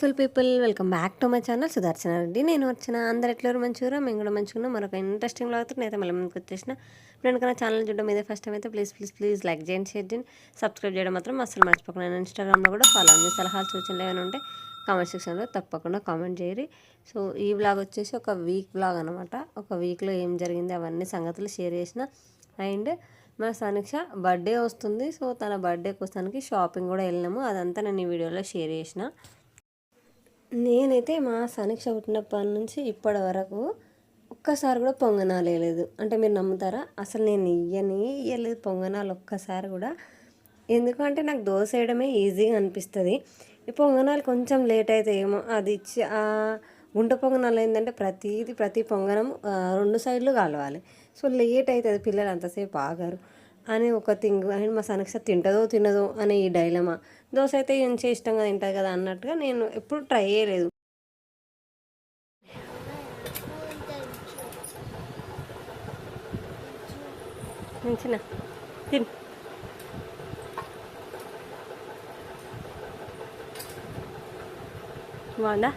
Beautiful people welcome back to my channel Sudarshana Reddy నేను వచ్చిన అందరు ఎట్లా మంచిగా మేము కూడా మంచిగా మరొక ఇంట్రెస్టింగ్ లాగుతూ నేనైతే మళ్ళీ ముందుకు వచ్చేసిన. ఇప్పుడు కన్నా ఛానల్ చూడడం ఇదే ఫస్ట్ టైం అయితే ప్లీజ్ ప్లీజ్ ప్లీజ్ లైక్ చేయండి షేర్ చేయండి. సబ్స్క్రైబ్ చేయడం మాత్రం అసలు మర్చిపోకుండా. నేను ఇన్స్టాగ్రామ్లో కూడా ఫాలో అవ్వండి సలహాలు సూచనలు ఏమైనా ఉంటే కామెంట్ సెక్షన్లో తప్పకుండా కామెంట్ చేయరి సో ఈ బ్లాగ్ వచ్చేసి ఒక వీక్ వ్లాగ్ అనమాట ఒక వీక్లో ఏం జరిగింది? అవన్నీ సంగతులు షేర్ చేసిన. అండ్ మా సమీక్ష బర్త్డే వస్తుంది. సో తన బర్త్డే కోసానికి షాపింగ్ కూడా వెళ్ళినాము. అదంతా నేను ఈ వీడియోలో షేర్ చేసిన. నేనైతే మా సమీక్ష పుట్టినప్పటి నుంచి ఇప్పటి వరకు ఒక్కసారి కూడా పొంగనాలు వేయలేదు. అంటే మీరు నమ్ముతారా? అసలు నేను ఇయ్యని ఇయ్యలేదు పొంగనాలు ఒక్కసారి కూడా. ఎందుకంటే నాకు దోశ వేయడమే ఈజీగా అనిపిస్తుంది. ఈ పొంగనాలు కొంచెం లేట్ అయితే ఏమో అది ఇచ్చి గుంట పొంగనాలు ఏంటంటే ప్రతిది ప్రతి పొంగనం రెండు సైడ్లు కలవాలి. సో లేట్ అవుతుంది పిల్లలు అంతసేపు ఆగారు. అని ఒక థింగ్ అండ్ మా సనక్ష తింటదో తినదో అనే ఈ డైలమా. దోశ అయితే ఇంచే ఇష్టంగా తింటుంది కదా అన్నట్టుగా నేను ఎప్పుడు ట్రై చేయలేదు. చిన్న తిన్. బాగుందా?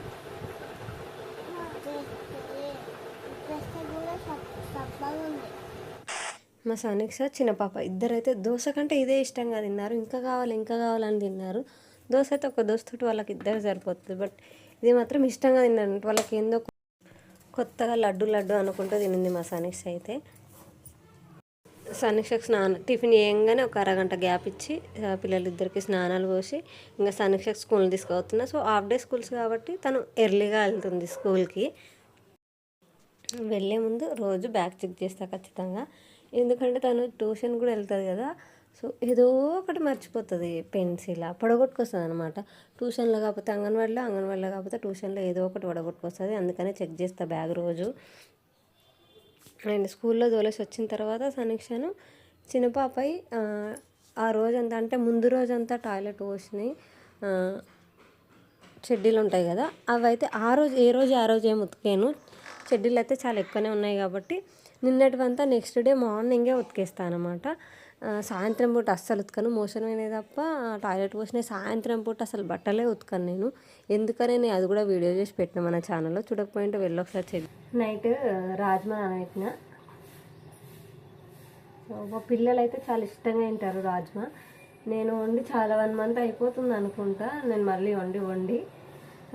మా సనిక్స చిన్న పాప. ఇద్దరైతే దోశ కంటే ఇదే ఇష్టంగా తిన్నారు. ఇంకా కావాలి ఇంకా కావాలని తిన్నారు. దోశ అయితే ఒక దోశ తోటి వాళ్ళకి ఇద్దరు సరిపోతుంది. బట్ ఇది మాత్రం ఇష్టంగా తిన్నారు. వాళ్ళకి ఏందో కొత్తగా లడ్డు లడ్డు అనుకుంటూ తినింది మా సనిక్స్ అయితే. సనీక్షకు స్నానం టిఫిన్ చేయంగానే ఒక అరగంట గ్యాప్ ఇచ్చి పిల్లలిద్దరికి స్నానాలు పోసి ఇంకా సనీక్షకు స్కూల్ తీసుకుపోతున్నా సో హాఫ్ డే స్కూల్స్ కాబట్టి తను ఎర్లీగా వెళ్తుంది స్కూల్కి. వెళ్ళే ముందు రోజు బ్యాగ్ చెక్ చేస్తా ఖచ్చితంగా. ఎందుకంటే తను ట్యూషన్ కూడా వెళ్తుంది కదా. సో ఏదో ఒకటి మర్చిపోతుంది పెన్సిల్. పడగొట్టుకొస్తుంది అనమాట ట్యూషన్లో కాకపోతే అంగన్వాడిలో అంగన్వాడిలో కాకపోతే ట్యూషన్లో ఏదో ఒకటి పడగొట్టుకొస్తుంది. అందుకనే చెక్ చేస్తా బ్యాగ్ రోజు. అండ్ స్కూల్లో తోలేసి వచ్చిన తర్వాత సమీక్షను చిన్న ఆ రోజంతా అంటే ముందు రోజంతా టాయిలెట్ పోసినాయి చెడ్డీలు ఉంటాయి కదా. అవి అయితే ఆ రోజు ఏ రోజు ఆ రోజు ఏమి ఉతికాను. చెడ్డీలు అయితే చాలా ఎక్కువనే ఉన్నాయి కాబట్టి నిన్నటివంతా నెక్స్ట్ డే మార్నింగే ఉతికేస్తాను అనమాట సాయంత్రం పూట అస్సలు ఉతకను. మోషన్ అయినాయి తప్ప టాయిలెట్ పోసిన సాయంత్రం పూట అసలు బట్టలే ఉతకను నేను. ఎందుకనే నేను అది కూడా వీడియో చేసి పెట్టిన మన ఛానల్లో. చూడకపోయింటే వెళ్ళి ఒకసారి చెక్ నైట్ రాజ్మా నానబెట్టిన మా పిల్లలు అయితే చాలా ఇష్టంగా తింటారు రాజ్మా. నేను వండి చాలా వన్ మంత్ అయిపోతుంది అనుకుంటా. నేను మళ్ళీ వండి వండి.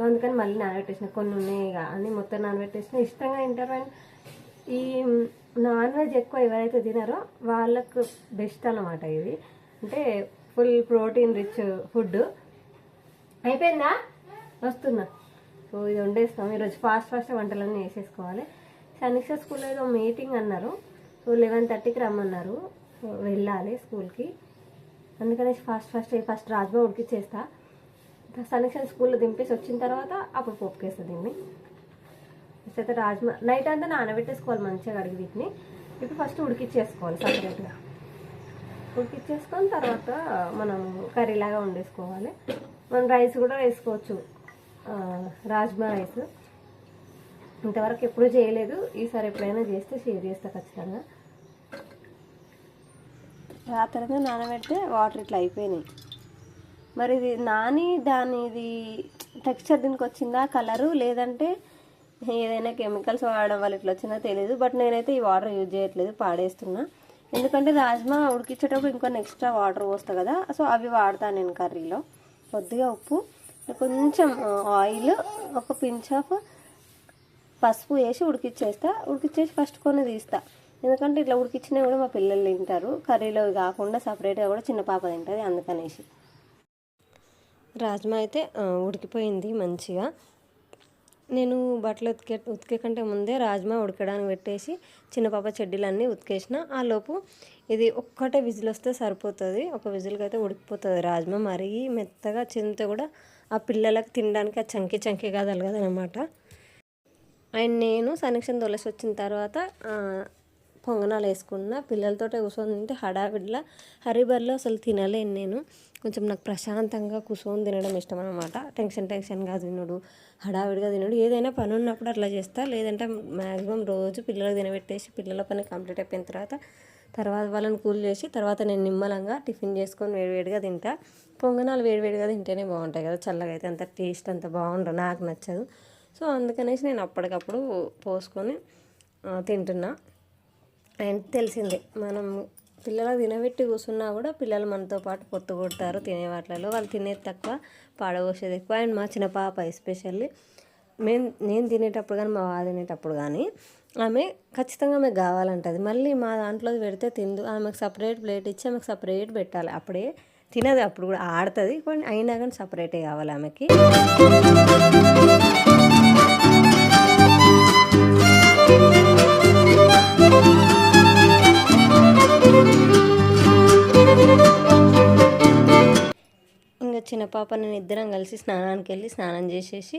అందుకని మళ్ళీ నానబెట్టేసిన. కొన్ని ఉన్నాయి అని మొత్తం నానబెట్టేసిన. ఇష్టంగా తింటారు అండ్ ఈ నాన్ వెజ్ ఎక్కువ ఎవరైతే తినారో వాళ్ళకు బెస్ట్ అనమాట ఇది. అంటే ఫుల్ ప్రోటీన్ రిచ్ ఫుడ్. అయిపోయిందా? వస్తున్నా. సో ఇది వండేస్తాం ఈరోజు ఫాస్ట్ ఫాస్ట్ వంటలన్నీ వేసేసుకోవాలి సనిక్ష స్కూల్లో ఏదో మీటింగ్ అన్నారు. సో లెవెన్ థర్టీకి రమ్మన్నారు. వెళ్ళాలి స్కూల్కి. అందుకనే ఫాస్ట్ ఫాస్ట్ ఫస్ట్ రాజ్మా ఉడికిచ్చేస్తా సనిక్ష స్కూల్లో దింపేసి వచ్చిన తర్వాత అప్పుడు పోపుకేస్తుంది దీన్ని అయితే రాజ్మా నైట్ అంతా నానబెట్టేసుకోవాలి మంచిగా కడిగి వీటిని. ఇప్పుడు ఫస్ట్ ఉడికిచ్చేసుకోవాలి సపరేట్గా. ఉడికిచ్చేసుకొని తర్వాత మనం కర్రీలాగా వండేసుకోవాలి. మనం రైస్ కూడా వేసుకోవచ్చు. రాజ్మా రైస్. ఇంతవరకు ఎప్పుడూ చేయలేదు. ఈసారి ఎప్పుడైనా చేస్తే షేర్ చేస్తా ఖచ్చితంగా. రాత్రి నానబెడితే వాటర్ ఇట్లా అయిపోయినాయి. మరి ఇది నాని దాని ఇది టెక్స్చర్ దీనికి వచ్చిందా కలరు లేదంటే ఏదైనా కెమికల్స్ వాడడం వల్ల ఇట్లా వచ్చిందో తెలియదు బట్ నేనైతే ఈ వాటర్ యూజ్ చేయట్లేదు పాడేస్తున్నా. ఎందుకంటే రాజ్మా ఉడికించేటప్పుడు ఇంకొన్ని ఎక్స్ట్రా వాటర్ పోస్తా కదా సో అవి వాడతాను నేను కర్రీలో. కొద్దిగా ఉప్పు కొంచెం ఆయిల్ ఒక పించ్ ఆఫ్ పసుపు వేసి ఉడికిచ్చేస్తా. ఉడికిచ్చేసి ఫస్ట్ కొన్ని తీస్తా. ఎందుకంటే ఇట్లా ఉడికిచ్చినా కూడా మా పిల్లలు తింటారు. కర్రీలో కాకుండా సపరేట్గా కూడా చిన్న పాప తింటుంది అందుకనేసి. రాజ్మా అయితే ఉడికిపోయింది మంచిగా. నేను బట్టలు ఉతికే ఉతికే కంటే ముందే రాజ్మా ఉడకడానికి పెట్టేసి చిన్న పాప చెడ్డీలన్నీ ఉతికేసిన. ఆ లోపు ఇది ఒక్కటే విజిల్ వస్తే సరిపోతుంది. ఒక విజిల్కి అయితే ఉడికిపోతుంది రాజ్మా. మరీ మెత్తగా చింత కూడా ఆ పిల్లలకు తినడానికి ఆ చంకి చంకి కదలగదనమాట అండ్ నేను సనక్షన్ తొలసి వచ్చిన తర్వాత పొంగనాలు వేసుకున్న. పిల్లలతో కూర్చొని తింటే హడావిడిలా హరిబర్లో అసలు తినలేను నేను. కొంచెం నాకు ప్రశాంతంగా కూర్చొని తినడం ఇష్టం అనమాట టెన్షన్ టెన్షన్గా తినడు హడావిడిగా తినడు ఏదైనా పని ఉన్నప్పుడు అట్లా చేస్తా. లేదంటే మ్యాక్సిమం రోజు పిల్లలకు తినబెట్టేసి పిల్లల పని కంప్లీట్ అయిపోయిన తర్వాత తర్వాత వాళ్ళని కూల్ చేసి తర్వాత నేను నిమ్మలంగా టిఫిన్ చేసుకొని వేడివేడిగా తింటా. పొంగనాలు వేడివేడిగా తింటేనే బాగుంటాయి కదా. చల్లగా అయితే అంత టేస్ట్ అంత బాగుండదు నాకు నచ్చదు. సో అందుకనేసి నేను అప్పటికప్పుడు పోసుకొని తింటున్నా. అండ్ తెలిసిందే మనం పిల్లలకు తినబెట్టి కూర్చున్నా కూడా పిల్లలు మనతో పాటు పొత్తు కొడతారు తినే వాటిలలో. వాళ్ళు తినేది తక్కువ పాడబోసేది ఎక్కువ. అండ్ మా చిన్న పాప ఎస్పెషల్లీ మేము నేను తినేటప్పుడు కానీ మా వారు తినేటప్పుడు కానీ ఆమె ఖచ్చితంగా ఆమెకు కావాలంటది. మళ్ళీ మా దాంట్లో పెడితే తిందు ఆమెకు సపరేట్ ప్లేట్ ఇచ్చి ఆమెకు సపరేట్ పెట్టాలి. అప్పుడే తినదు అప్పుడు కూడా ఆడుతుంది. కానీ అయినా కానీ సపరేటే కావాలి ఆమెకి. ఇంకా చిన్న పాప నేను ఇద్దరం కలిసి స్నానానికి వెళ్ళి స్నానం చేసేసి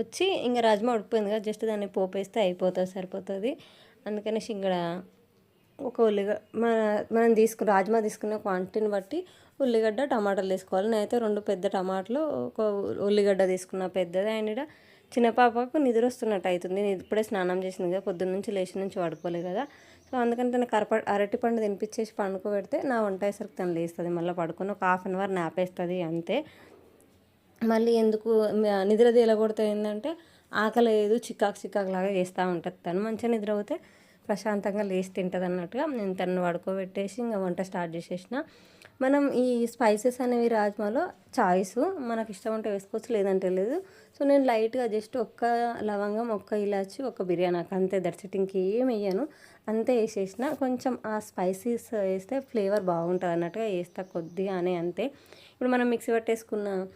వచ్చి ఇంకా రాజ్మా ఉడిపోయింది కదా జస్ట్ దాన్ని పోపేస్తే అయిపోతుంది సరిపోతుంది. అందుకనేసి ఇక్కడ ఒక ఉల్లిగడ్డ మన మనం తీసుకు రాజ్మా తీసుకున్న క్వాంటిటీని బట్టి ఉల్లిగడ్డ టమాటాలు తీసుకోవాలి నేనైతే రెండు పెద్ద టమాటాలు ఒక ఉల్లిగడ్డ తీసుకున్న పెద్దది. అండ్ చిన్న పాపకు నిద్ర వస్తున్నట్టు అవుతుంది. నేను ఇప్పుడే స్నానం చేసింది కదా పొద్దున్న నుంచి లేచి నుంచి పడుకోలేదు కదా. సో అందుకని తన కరప అరటిపండు తినిపించేసి పండుకోబెడితే నా వంట అయ్యేసరికి తను లేస్తుంది. మళ్ళీ పడుకుని ఒక హాఫ్ అన్ అవర్ నాపేస్తుంది అంతే. మళ్ళీ ఎందుకు నిద్ర తేలగొడితే ఏంటంటే ఆకలి లేదు చికాకు చికాకు లాగా చేస్తూ ఉంటుంది తను. మంచిగా నిద్రపోతే ప్రశాంతంగా లేచి తింటుంది అన్నట్టుగా నేను తను పడుకోబెట్టేసి ఇంకా వంట స్టార్ట్ చేసేసిన. మనం ఈ స్పైసెస్ అనేవి రాజ్మాలో చాయిస్ మనకు ఇష్టం ఉంటే వేసుకోవచ్చు లేదంటే లేదు. సో నేను లైట్గా జస్ట్ ఒక్క లవంగం ఒక్క ఇలాచి ఒక బిర్యానీ అంతే దర్శట్ ఇంకేం వేయను. అంతే వేసేసిన. కొంచెం ఆ స్పైసీస్ వేస్తే ఫ్లేవర్ బాగుంటుంది అన్నట్టుగా వేస్తా కొద్దిగానే అంతే. ఇప్పుడు మనం మిక్సీ పట్టేసుకున్న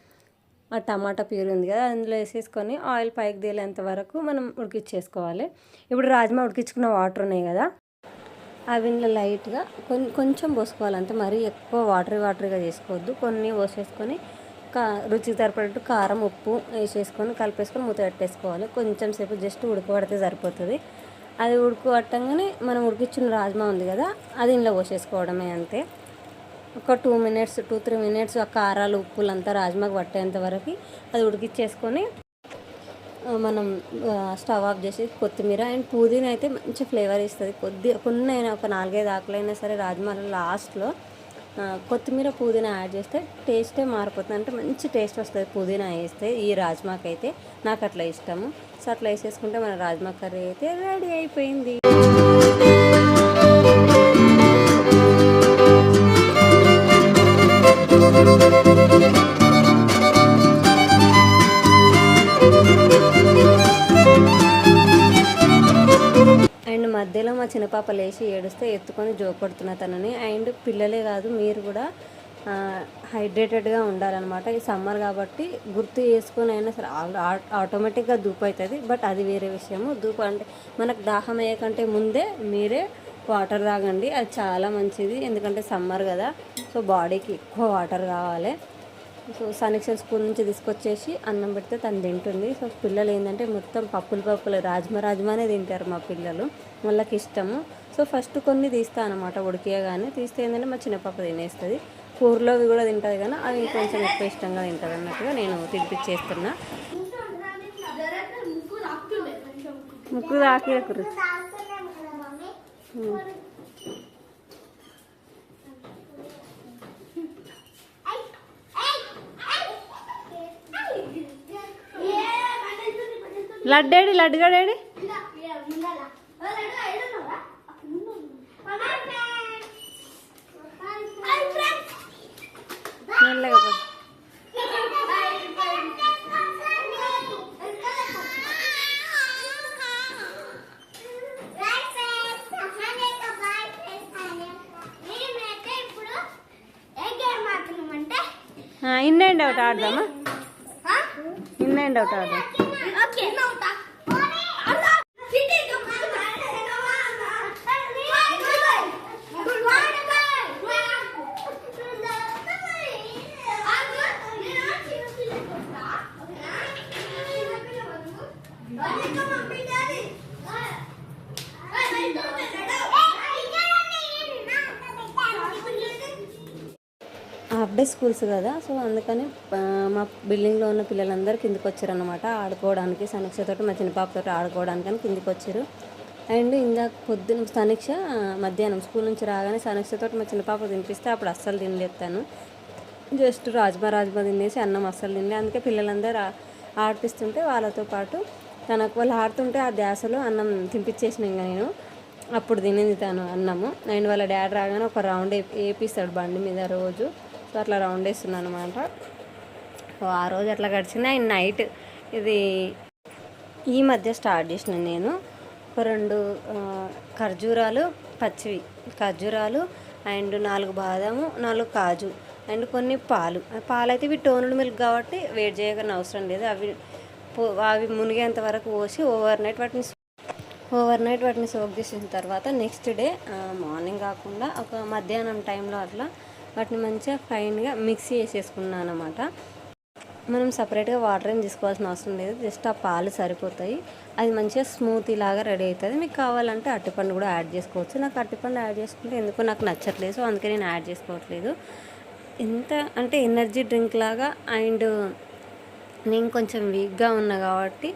ఆ టమాటా ప్యూర్ ఉంది కదా అందులో వేసేసుకొని ఆయిల్ పైకి తేలేంత వరకు మనం ఉడికిచ్చేసుకోవాలి. ఇప్పుడు రాజ్మా ఉడికించుకున్న వాటర్ ఉన్నాయి కదా అవి ఇంట్లో లైట్గా కొన్ని కొంచెం పోసుకోవాలి. మరీ ఎక్కువ వాటరీ వాటరీగా చేసుకోవద్దు. కొన్ని పోసేసుకొని కా రుచికి సరిపడేట్టు కారం ఉప్పు వేసేసుకొని కలిపేసుకొని మూత పెట్టేసుకోవాలి. కొంచెం సేపు జస్ట్ ఉడకబడితే సరిపోతుంది. అది ఉడకబట్టంగానే మనం ఉడికించిన రాజ్మా ఉంది కదా అది ఇంట్లో పోసేసుకోవడమే అంతే. ఒక two minutes two three minutes ఆ కారాలు ఉప్పులు అంతా రాజ్మాకు పట్టేంత వరకు అది ఉడికిచ్చేసుకొని మనం స్టవ్ ఆఫ్ చేసి కొత్తిమీర అండ్ పుదీనా అయితే మంచి ఫ్లేవర్ ఇస్తుంది. కొద్ది కొన్ని అయినా ఒక నాలుగైదు ఆకులైనా సరే రాజ్మాలో లాస్ట్లో కొత్తిమీర పుదీనా యాడ్ చేస్తే టేస్టే మారిపోతుంది. అంటే మంచి టేస్ట్ వస్తుంది పుదీనా వేస్తే ఈ రాజ్మాకి అయితే నాకు అట్లా ఇష్టము. సో అట్లా వేసేసుకుంటే మన రాజ్మా కర్రీ అయితే రెడీ అయిపోయింది. మధ్యలో మా చిన్నపాప లేచి ఏడుస్తే ఎత్తుకొని జోకొడుతున్న తనని. అండ్ పిల్లలే కాదు మీరు కూడా హైడ్రేటెడ్గా ఉండాలన్నమాట. ఈ సమ్మర్ కాబట్టి గుర్తు చేసుకొని అయినా సరే ఆటోమేటిక్గా దూపు అవుతుంది బట్ అది వేరే విషయము. దూపు అంటే మనకు దాహం అయ్యేకంటే ముందే మీరే వాటర్ తాగండి. అది చాలా మంచిది. ఎందుకంటే సమ్మర్ కదా. సో బాడీకి ఎక్కువ వాటర్ కావాలి. సో సనిక్షన్ స్కూల్ నుంచి తీసుకొచ్చేసి అన్నం పెడితే తను తింటుంది. సో పిల్లలు ఏంటంటే మొత్తం పప్పులు పప్పులు రాజ్మా రాజ్మానే తింటారు మా పిల్లలు. వాళ్ళకి ఇష్టము. సో ఫస్ట్ కొన్ని తీస్తా అనమాట ఉడికియగానే. తీస్తే ఏంటంటే మా చిన్న పాప తినేస్తుంది. కూరలోవి కూడా తింటుంది కానీ అవి ఇంకొంచెం ఎక్కువ ఇష్టంగా తింటుంది అన్నట్టుగా నేను తినిపించేస్తున్నా. ముక్కు తాకేకురు లడ్డేడి లడ్డుగాడేడి మెల్లగా ఇన్ అండ్ అవుట్ ఆడదామా? ఇన్ అండ్ అవుట్ ఆడదాం. హాఫ్ డే స్కూల్స్ కదా సో అందుకని మా బిల్డింగ్లో ఉన్న పిల్లలందరూ కిందికి వచ్చారనమాట ఆడుకోవడానికి సమీక్షతోటి మా చిన్న పాపతో ఆడుకోవడానికి అని కిందికి వచ్చారు అండ్ ఇందాక పొద్దున సమీక్ష మధ్యాహ్నం స్కూల్ నుంచి రాగానే సమీక్షతో మా చిన్న పాప తినిపిస్తే అప్పుడు అస్సలు తినలేస్తాను జస్ట్ రాజ్మా రాజ్మా తినేసి అన్నం అస్సలు తినలే అందుకే పిల్లలందరూ ఆడిపిస్తుంటే వాళ్ళతో పాటు తనకు వాళ్ళు ఆడుతుంటే ఆ ధ్యాసలో అన్నం తినిపించేసిన ఇంకా నేను. అప్పుడు తినింది తను అన్నము. అండ్ వాళ్ళ డాడీ రాగానే ఒక రౌండ్ వేపిస్తాడు బండి మీద రోజు. సో అట్లా రౌండ్ వేస్తున్నాను అనమాట సో ఆ రోజు అట్లా గడిచింది అండ్ నైట్ ఇది ఈ మధ్య స్టార్ట్ చేసిన నేను. ఒక రెండు ఖర్జూరాలు పచ్చివి. ఖర్జూరాలు అండ్ నాలుగు బాదాము నాలుగు కాజు అండ్ కొన్ని పాలు. పాలు అయితే ఇవి టోనుడ్ మిల్క్ కాబట్టి వేడి చేయగానే అవసరం లేదు. అవి పో- అవి మునిగేంత వరకు పోసి ఓవర్ నైట్ వాటిని ఓవర్ నైట్ వాటిని సోక్ చేసిన తర్వాత నెక్స్ట్ డే మార్నింగ్ కాకుండా ఒక మధ్యాహ్నం టైంలో అట్లా వాటిని మంచిగా ఫైన్గా మిక్సీ చేసేసుకున్నాను అనమాట మనం సపరేట్గా వాటర్ ఏం తీసుకోవాల్సిన అవసరం లేదు. జస్ట్ ఆ పాలు సరిపోతాయి. అది మంచిగా స్మూతీ లాగా రెడీ అవుతుంది. మీకు కావాలంటే అరటిపండు కూడా యాడ్ చేసుకోవచ్చు. నాకు అరటిపండు యాడ్ చేసుకుంటే ఎందుకో నాకు నచ్చట్లేదు. సో అందుకే నేను యాడ్ చేసుకోవట్లేదు. ఎంత అంటే ఎనర్జీ డ్రింక్ లాగా అండ్ నేను కొంచెం వీక్గా ఉన్నా కాబట్టి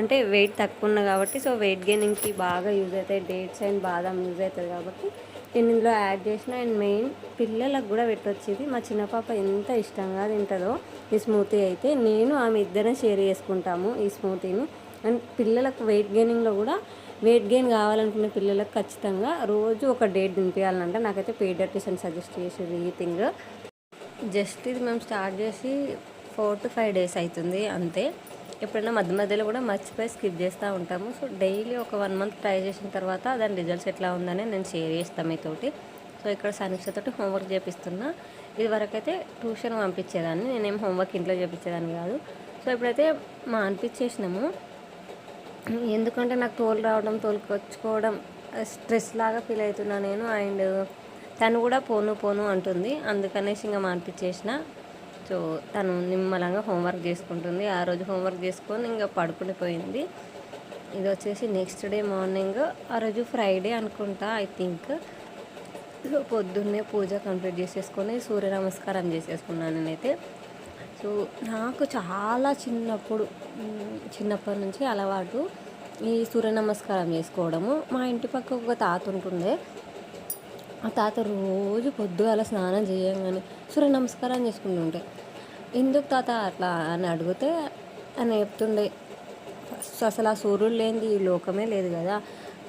అంటే వెయిట్ తక్కువ ఉన్నా కాబట్టి సో వెయిట్ గెయినింగ్కి బాగా యూజ్ అవుతాయి. డేట్స్ అండ్ బాదం యూజ్ అవుతుంది కాబట్టి నేను ఇందులో యాడ్ చేసిన అండ్ మెయిన్ పిల్లలకు కూడా పెట్టొచ్చేది. మా చిన్న పాప ఎంత ఇష్టంగా తింటుందో ఈ స్మూతీ అయితే నేను ఆమె ఇద్దరం షేర్ చేసుకుంటాము ఈ స్మూతీని. అండ్ పిల్లలకు వెయిట్ గెయినింగ్లో కూడా వెయిట్ గెయిన్ కావాలనుకునే పిల్లలకు ఖచ్చితంగా రోజు ఒక డేట్ దింపేయాలంటే. నాకైతే పీడియాట్రిషన్ సజెస్ట్ చేసేది ఈ థింగ్. జస్ట్ ఇది మేము స్టార్ట్ చేసి ఫోర్ టు ఫైవ్ డేస్ అవుతుంది అంతే. ఎప్పుడైనా మధ్య మధ్యలో కూడా మర్చిపోయి స్కిప్ చేస్తూ ఉంటాము. సో డైలీ ఒక వన్ మంత్ ట్రై చేసిన తర్వాత దాని రిజల్ట్స్ ఎట్లా ఉందని నేను షేర్ చేస్తాను మీతోటి. సో ఇక్కడ సమీక్షతోటి హోంవర్క్ చేపిస్తున్నా. ఇది వరకైతే ట్యూషన్ పంపించేదాన్ని. నేనేం హోంవర్క్ ఇంట్లో చేపించేదాన్ని కాదు. సో ఇప్పుడైతే మా అనిపించేసినాము ఎందుకంటే నాకు తోలు రావడం తోలుకొచ్చుకోవడం స్ట్రెస్ లాగా ఫీల్ అవుతున్నా నేను. అండ్ తను కూడా పోను పోను అంటుంది. అందుకనేసి ఇంకా మానిపించేసిన సో తను నిమ్మలంగా హోంవర్క్ చేసుకుంటుంది. ఆ రోజు హోంవర్క్ చేసుకొని ఇంకా పడుకుని పోయింది. ఇది వచ్చేసి నెక్స్ట్ డే మార్నింగ్. ఆ రోజు ఫ్రైడే అనుకుంటా ఐ థింక్. సో పొద్దున్నే పూజ కంప్లీట్ చేసేసుకొని సూర్య నమస్కారం చేసేసుకున్నాను నేనైతే. సో నాకు చాలా చిన్నప్పుడు చిన్నప్పటి నుంచి అలవాటు ఈ సూర్య నమస్కారం చేసుకోవడము. మా ఇంటి పక్క ఒక తాత ఉంటుండే. ఆ తాత రోజు పొద్దుగాల స్నానం చేయగానే సూర్య నమస్కారం చేసుకుంటుంటే. ఎందుకు తాత అట్లా? అని అడిగితే ఆయన చెప్తుండే ఫస్ట్ అసలు ఆ సూర్యుడు లేనిది ఈ లోకమే లేదు కదా.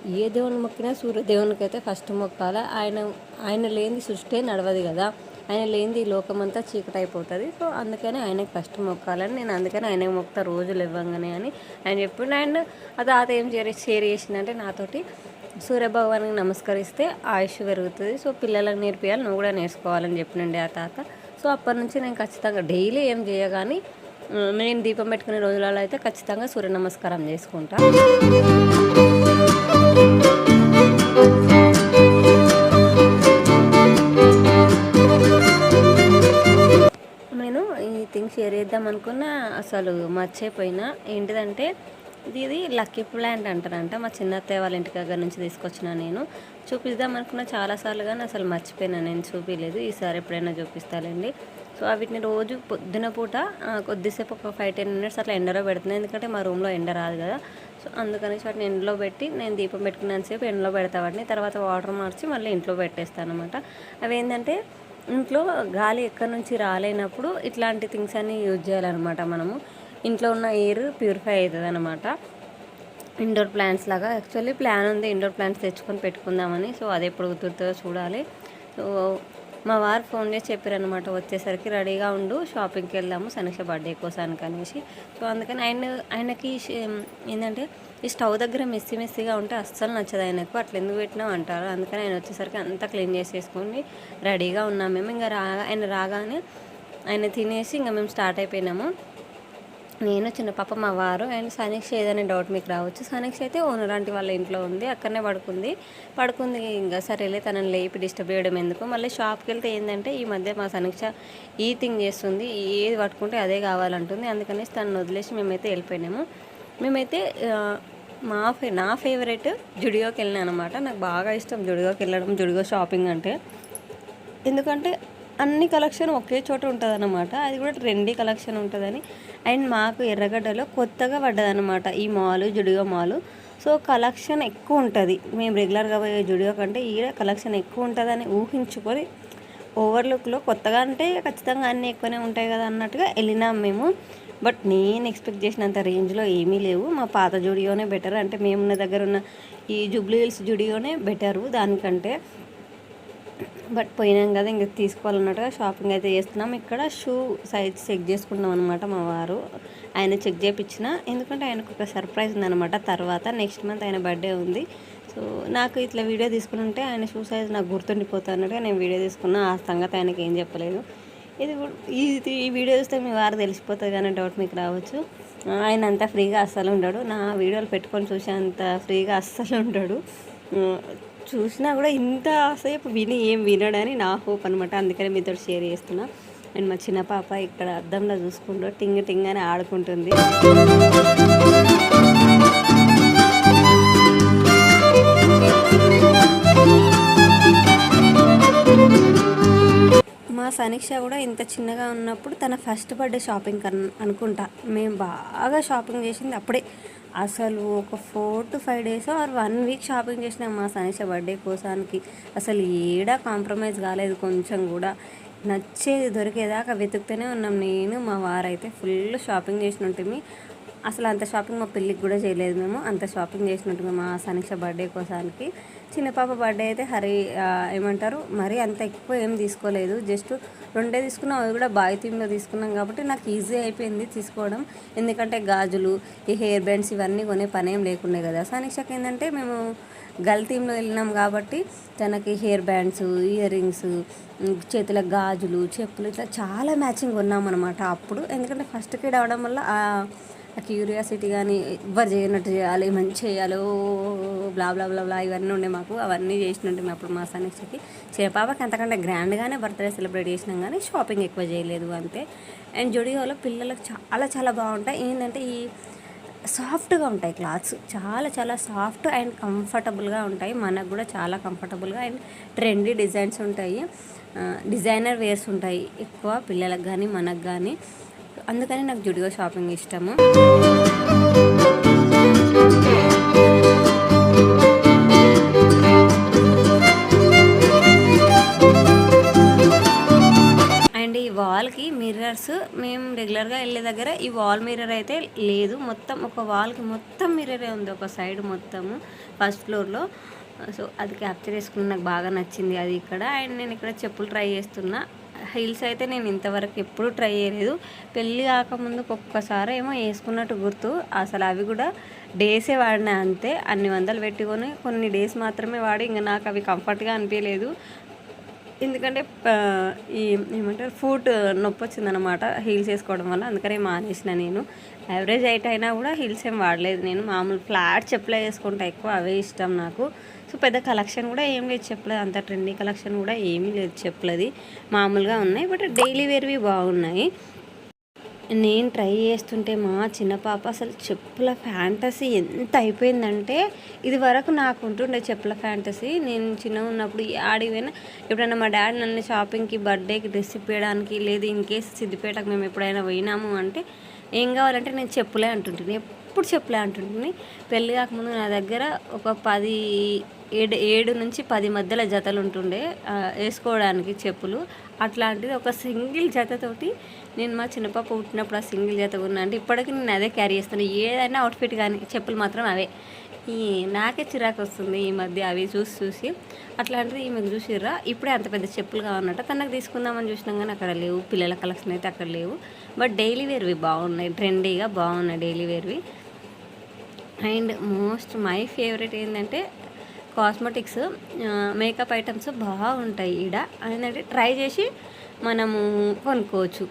ఏ దేవుని మొక్కినా సూర్యదేవునికి అయితే ఫస్ట్ మొక్కాల. ఆయన ఆయన లేనిది సృష్టి నడవదు కదా. ఆయన లేనిది ఈ లోకం అంతా చీకటి అయిపోతుంది సో అందుకని ఆయనకి ఫస్ట్ మొక్కాలని నేను అందుకని ఆయనకి మొక్కుతా రోజులు ఇవ్వంగానే అని ఆయన చెప్పిండు. అండ్ ఆ తాత ఏం షేర్ షేర్ చేసిందంటే నాతోటి సూర్యభగవానికి నమస్కరిస్తే ఆయుష్ పెరుగుతుంది. సో పిల్లలకు నేర్పియాలి నువ్వు కూడా నేర్చుకోవాలని చెప్పినండి ఆ తాత. సో అప్పటి నుంచి నేను ఖచ్చితంగా డైలీ ఏం చేయగాని నేను దీపం పెట్టుకునే రోజులలో అయితే ఖచ్చితంగా సూర్య నమస్కారం చేసుకుంటా. నేను ఈ థింగ్ షేర్ చేద్దాం అనుకున్నా అసలు మర్చిపోయినా. ఏంటిదంటే ఇది ఇది లక్కీ ప్లాంట్ అంటారంట. మా చిన్నత్తయ్య వాళ్ళ ఇంటి దగ్గర నుంచి తీసుకొచ్చిన నేను. చూపిద్దాం అనుకున్నా చాలాసార్లు కానీ అసలు మర్చిపోయినా నేను చూపించలేదు ఈసారి ఎప్పుడైనా చూపిస్తానండి సో వీటిని రోజు పొద్దున పూట కొద్దిసేపు ఒక ఫైవ్ టెన్ మినిట్స్ అట్లా ఎండలో పెడుతున్నాను ఎందుకంటే మా రూమ్లో ఎండ రాదు కదా. సో అందుకని వాటిని ఎండలో పెట్టి నేను దీపం పెట్టుకున్నంతసేపు ఎండలో పెడతా వాటిని. తర్వాత వాటర్ మార్చి మళ్ళీ ఇంట్లో పెట్టేస్తాను అనమాట అవి ఏంటంటే ఇంట్లో గాలి ఎక్కడి నుంచి రాలేనప్పుడు ఇట్లాంటి థింగ్స్ అన్ని యూజ్ చేయాలన్నమాట మనము. ఇంట్లో ఉన్న ఎయిర్ ప్యూరిఫై అవుతుంది అనమాట ఇండోర్ ప్లాంట్స్ లాగా. యాక్చువల్లీ ప్లాన్ ఉంది ఇండోర్ ప్లాంట్స్ తెచ్చుకొని పెట్టుకుందామని. సో అది ఎప్పుడు కుదురుతుందో చూడాలి. సో మా వారు ఫోన్ చేసి చెప్పారనమాట వచ్చేసరికి రెడీగా ఉండు షాపింగ్కి వెళ్దాము సనీష బర్త్డే కోసానికి అనేసి. సో అందుకని ఆయన ఆయనకి ఏంటంటే ఈ స్టవ్ దగ్గర మెస్సీ మెస్సీగా ఉంటే అస్సలు నచ్చదు ఆయనకు. అట్లా ఎందుకు పెట్టినాం అంటారు. అందుకని ఆయన వచ్చేసరికి అంతా క్లీన్ చేసేసుకొని రెడీగా ఉన్నాం మేము. ఇంకా రాగా ఆయన రాగానే ఆయన తినేసి ఇంకా మేము స్టార్ట్ అయిపోయినాము. నేను చిన్న పాప మా వారు అండ్ సనీక్ష ఏదైనా డౌట్ మీకు రావచ్చు. సనీక్ష అయితే ఓనర్ లాంటి వాళ్ళ ఇంట్లో ఉంది అక్కడనే పడుకుంది. పడుకుంది ఇంకా సరేలే తనని లేపి డిస్టర్బ్ చేయడం ఎందుకు? మళ్ళీ షాప్కి వెళ్తే ఏంటంటే ఈ మధ్య మా సనీక్ష ఈ థింగ్ చేస్తుంది ఏది పట్టుకుంటే అదే కావాలంటుంది. అందుకని తనను వదిలేసి మేమైతే వెళ్ళిపోయినాము. మేమైతే మా ఫే నా ఫేవరెట్ జుడియోకి వెళ్ళినా అనమాట. నాకు బాగా ఇష్టం జుడియోకి వెళ్ళడం జుడియో షాపింగ్ అంటే. ఎందుకంటే అన్ని కలెక్షన్ ఒకే చోట ఉంటుంది అనమాట అది కూడా ట్రెండీ కలెక్షన్ ఉంటుందని. అండ్ మాకు ఎర్రగడ్డలో కొత్తగా పడ్డదనమాట ఈ mall Zudio mall. So collection ఎక్కువ ఉంటుంది. మేము రెగ్యులర్గా పోయే జుడియో కంటే ఈడ కలెక్షన్ ఎక్కువ ఉంటుందని ఊహించుకొని ఓవర్లుక్లో కొత్తగా అంటే ఖచ్చితంగా అన్నీ ఎక్కువనే ఉంటాయి కదా అన్నట్టుగా వెళ్ళినాం మేము. బట్ నేను ఎక్స్పెక్ట్ చేసినంత రేంజ్లో ఏమీ లేవు. మా పాత జుడియోనే బెటర్. అంటే మేమున్న దగ్గర ఉన్న ఈ జూబ్లీ హిల్స్ జుడియోనే బెటరు దానికంటే. బట్ పోయినాం కదా ఇంకా తీసుకోవాలన్నట్టుగా షాపింగ్ అయితే చేస్తున్నాం. ఇక్కడ షూ సైజ్ చెక్ చేసుకున్నాం అనమాట మా వారు. ఆయన చెక్ చేయించిన ఎందుకంటే ఆయనకు ఒక సర్ప్రైజ్ ఉందనమాట తర్వాత నెక్స్ట్ మంత్ ఆయన బర్త్డే ఉంది. సో నాకు ఇట్లా వీడియో తీసుకుని ఉంటే ఆయన షూ సైజ్ నాకు గుర్తుండిపోతున్నట్టుగా నేను వీడియో తీసుకున్నా. ఆ సంగతి ఆయనకి ఏం చెప్పలేదు. ఇది కూడా- ఇది ఈ వీడియో చూస్తే మీ వారు తెలిసిపోతుంది కానీ డౌట్ మీకు రావచ్చు. ఆయన అంతా ఫ్రీగా అస్సలు ఉండడు. నా వీడియోలు పెట్టుకొని చూసే అంత ఫ్రీగా అస్సలు ఉండడు. చూసినా కూడా ఇంత సేపు విని ఏం వినడని నా హోప్ అనమాట అందుకని మీతో షేర్ చేస్తున్నా. అండ్ మా చిన్న పాప ఇక్కడ అద్దంలో చూసుకుంటూ టింగ్ టింగ్ అని ఆడుకుంటుంది. మా సనీక్ష కూడా ఇంత చిన్నగా ఉన్నప్పుడు తన ఫస్ట్ బర్త్డే షాపింగ్ అనుకుంటా. మేము బాగా షాపింగ్ చేసింది అప్పుడే. అసలు ఒక four to five days or one week shopping చేసినాం మా సనీష బర్త్డే కోసానికి అసలు ఏడా కాంప్రమైజ్ కాలేదు కొంచెం కూడా. నచ్చేది దొరికేదాకా వెతుకుతూనే ఉన్నాం. నేను మా వారైతే ఫుల్ షాపింగ్ చేసినట్టుంది అసలు అంత షాపింగ్ మా పెళ్ళికి కూడా చేయలేదు మేము. అంత షాపింగ్ చేసినట్టుగా మా సమీక్ష బర్త్డే కోసానికి. చిన్న పాప బర్త్డే అయితే హరి ఏమంటారు? మరీ అంత ఎక్కువ ఏం తీసుకోలేదు. జస్ట్ రెండే తీసుకున్నాం అవి కూడా బాయ్ థీమ్లో తీసుకున్నాం కాబట్టి నాకు ఈజీ అయిపోయింది తీసుకోవడం. ఎందుకంటే గాజులు ఈ హెయిర్ బ్యాండ్స్ ఇవన్నీ కొనే పనేం లేకుండే కదా. సమీక్షకి ఏంటంటే మేము గల్ థీమ్లో వెళ్ళినాం కాబట్టి తనకి హెయిర్ బ్యాండ్స్ ఇయర్ రింగ్స్ చేతుల గాజులు చెప్పులు ఇట్లా చాలా మ్యాచింగ్ ఉన్నామన్నమాట అనమాట అప్పుడు. ఎందుకంటే ఫస్ట్ రావడం అవడం వల్ల ఆ క్యూరియాసిటీ కానీ ఎవ్వరు చేయనట్టు చేయాలి మంచి చేయాలో బ్లా బ్లా బ్లా బ్లా ఇవన్నీ ఉండే మాకు. అవన్నీ చేసినట్టు అప్పుడు మా సనీక్షకి చిన్న పాపకి అంతకంటే గ్రాండ్గానే బర్త్డే సెలబ్రేట్ చేసినాం కానీ షాపింగ్ ఎక్కువ చేయలేదు అంతే. అండ్ జుడియోలో పిల్లలకు చాలా చాలా బాగుంటాయి. ఏంటంటే ఈ సాఫ్ట్గా ఉంటాయి క్లాత్స్ చాలా చాలా సాఫ్ట్ అండ్ కంఫర్టబుల్గా ఉంటాయి. మనకు కూడా చాలా కంఫర్టబుల్గా అండ్ ట్రెండీ డిజైన్స్ ఉంటాయి. డిజైనర్ వేర్స్ ఉంటాయి ఎక్కువ పిల్లలకు కానీ మనకు కానీ అందుకని నాకు జుడియో షాపింగ్ ఇష్టము. అండ్ ఈ వాల్కి మిర్రర్స్ మేము రెగ్యులర్గా వెళ్ళే దగ్గర ఈ వాల్ మిర్రర్ అయితే లేదు. మొత్తం ఒక వాల్కి మొత్తం మిర్రరే ఉంది ఒక సైడ్ మొత్తము ఫస్ట్ ఫ్లోర్లో సో అది క్యాప్చర్ చేసుకుని నాకు బాగా నచ్చింది అది ఇక్కడ. అండ్ నేను ఇక్కడ చెప్పులు ట్రై చేస్తున్నా. హీల్స్ అయితే నేను ఇంతవరకు ఎప్పుడూ ట్రై చేయలేదు. పెళ్ళి కాకముందుకు ఒక్కసారి ఏమో వేసుకున్నట్టు గుర్తు. అసలు అవి కూడా డేసే వాడినా అంతే. అన్ని వందలు పెట్టుకొని కొన్ని డేస్ మాత్రమే వాడి ఇంకా నాకు అవి కంఫర్ట్గా అనిపించలేదు ఎందుకంటే ఈ ఏమంటారు ఫూట్ నొప్పి వచ్చిందనమాట హీల్స్ వేసుకోవడం వల్ల. అందుకనే మానేసిన నేను. యావరేజ్ హైట్ అయినా కూడా హీల్స్ ఏం వాడలేదు. నేను మామూలు ఫ్లాట్ చెప్పులే వేసుకుంటా ఎక్కువ అవే ఇష్టం నాకు. సో పెద్ద కలెక్షన్ కూడా ఏం లేదు చెప్పలేదు. అంత ట్రెండీ కలెక్షన్ కూడా ఏమీ లేదు చెప్పలేదు. మామూలుగా ఉన్నాయి. బట్ డైలీ వేర్వి బాగున్నాయి. నేను ట్రై చేస్తుంటే మా చిన్న పాప అసలు చెప్పుల ఫ్యాంటసీ ఎంత అయిపోయిందంటే ఇది వరకు నాకు ఉంటుండే చెప్పుల ఫ్యాంటసీ నేను చిన్నగా ఉన్నప్పుడు ఆడిపోయినా ఎప్పుడైనా మా డాడీ నన్ను షాపింగ్కి బర్త్డేకి డ్రెస్ ఇప్పించడానికి లేదు ఇన్ కేసు సిద్దిపేటకు మేము ఎప్పుడైనా పోయినాము అంటే ఏం కావాలంటే నేను చెప్పులే అంటుంటుంది ఎప్పుడు చెప్పులే అంటుంటుంది పెళ్ళి కాకముందు నా దగ్గర ఒక పది ఏడు ఏడు నుంచి పది మధ్యలో జతలు ఉంటుండే. వేసుకోవడానికి చెప్పులు. అట్లాంటిది ఒక సింగిల్ జతతోటి నేను మా చిన్నపాప పుట్టినప్పుడు ఆ సింగిల్ జత ఉన్నా అంటే ఇప్పటికీ నేను అదే క్యారీ చేస్తాను. ఏదైనా అవుట్ఫిట్ కానీ చెప్పులు మాత్రం అవే. ఈ నాకే చిరాకు వస్తుంది ఈ మధ్య అవి చూసి చూసి. అట్లాంటిది ఈమెకు చూసిర్రా? ఇప్పుడే అంత పెద్ద చెప్పులు కావన్నట్ట తనకు తీసుకుందామని చూసినాం కానీ అక్కడ లేవు. పిల్లల కలెక్షన్ అయితే అక్కడ లేవు. బట్ డైలీ వేర్వి బాగున్నాయి. ట్రెండీగా బాగున్నాయి డైలీ వేర్వి అండ్ మోస్ట్ మై ఫేవరెట్ ఏంటంటే కాస్మెటిక్స్ మేకప్ ఐటమ్స్ బాగుంటాయి ఈడ. ఏంటంటే ట్రై చేసి మనము కొనుక్కోవచ్చు.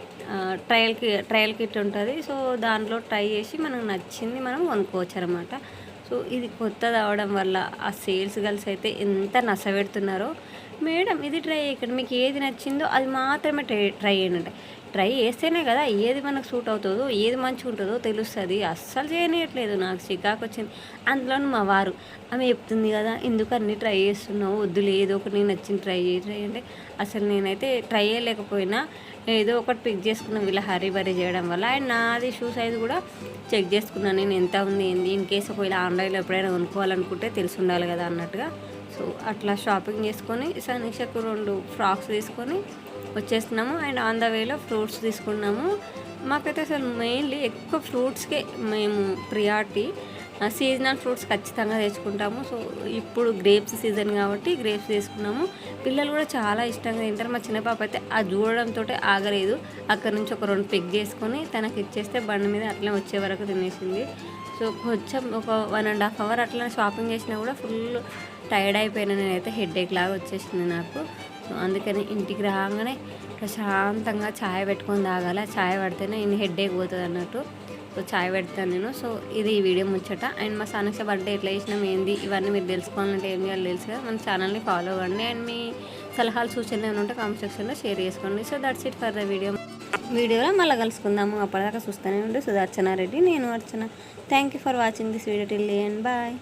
ట్రయల్కి ట్రయల్ కిట్ ఉంటుంది. సో దాంట్లో ట్రై చేసి మనకు నచ్చింది మనం కొనుక్కోవచ్చు అనమాట సో ఇది కొత్తది అవడం వల్ల ఆ సేల్స్ గర్ల్స్ అయితే ఎంత నసపెడుతున్నారో మేడం ఇది ట్రై చేయకండి మీకు ఏది నచ్చిందో అది మాత్రమే ట్రై ట్రై చేయండి. ట్రై చేస్తేనే కదా ఏది మనకు సూట్ అవుతుందో ఏది మంచిగా ఉంటుందో తెలుస్తుంది. అస్సలు చేయనీయట్లేదు నాకు చికాకు వచ్చింది. అందులో మా వారు ఆమె చెప్తుంది కదా ఎందుకు అన్నీ ట్రై చేస్తున్నావు? వద్దులే ఏదో ఒకటి నేను నచ్చింది ట్రై చేయి ట్రై అంటే అసలు నేనైతే ట్రై చేయలేకపోయినా. ఏదో ఒకటి పిక్ చేసుకున్నాను వీళ్ళ హరీ బరీ చేయడం వల్ల. అండ్ నాది షూ సైజ్ కూడా చెక్ చేసుకున్నాను. నేను ఎంత ఉంది ఏంది ఇన్ కేసు ఒకవేళ ఆన్లైన్లో ఎప్పుడైనా కొనుక్కోవాలనుకుంటే తెలిసి ఉండాలి కదా అన్నట్టుగా. సో అట్లా షాపింగ్ చేసుకొని సనీషకు రెండు ఫ్రాక్స్ తీసుకొని వచ్చేస్తున్నాము. అండ్ ఆన్ ద వేలో ఫ్రూట్స్ తీసుకున్నాము. మాకైతే అసలు మెయిన్లీ ఎక్కువ ఫ్రూట్స్కే మేము ప్రియారిటీ. సీజనల్ ఫ్రూట్స్ ఖచ్చితంగా తెచ్చుకుంటాము. సో ఇప్పుడు గ్రేప్స్ సీజన్ కాబట్టి గ్రేప్స్ తీసుకున్నాము. పిల్లలు కూడా చాలా ఇష్టంగా తింటారు. మా చిన్న పాప అయితే అది చూడడంతో ఆగలేదు. అక్కడ నుంచి ఒక రెండు పిక్ చేసుకొని తనకి ఇచ్చేస్తే బండి మీద అట్లనే వచ్చే వరకు తినేసింది. సో కొంచెం ఒక వన్ అండ్ హాఫ్ అవర్ అట్లా షాపింగ్ చేసినా కూడా ఫుల్ టైర్డ్ అయిపోయినా నేనైతే హెడ్ ఏక్ లాగా వచ్చేసింది నాకు. సో అందుకని ఇంటికి రాగానే ప్రశాంతంగా ఛాయ్ పెట్టుకొని తాగాల. ఛాయ్ పడితేనే ఇన్ని హెడ్ పోతుంది అన్నట్టు. సో ఛాయ్ పెడతాను నేను. సో ఇది ఈ వీడియో ముచ్చట. అండ్ మా సానక్ష బర్త్డే ఎట్లా చేసినాం ఏంది ఇవన్నీ మీరు తెలుసుకోవాలంటే ఏం చేయాలి తెలుసు కదా. మన ఛానల్ని ఫాలో అవ్వండి. అండ్ మీ సలహాలు సూచనలు ఏమైనా ఉంటే కామెంట్ సెక్షన్లో షేర్ చేసుకోండి. So that's it for the video. వీడియోలో మళ్ళీ కలుసుకుందాము. అప్పటిదాకా చూస్తూనే ఉండి. సుదర్శన రెడ్డి నేను Archana. Thank you for watching this video till and bye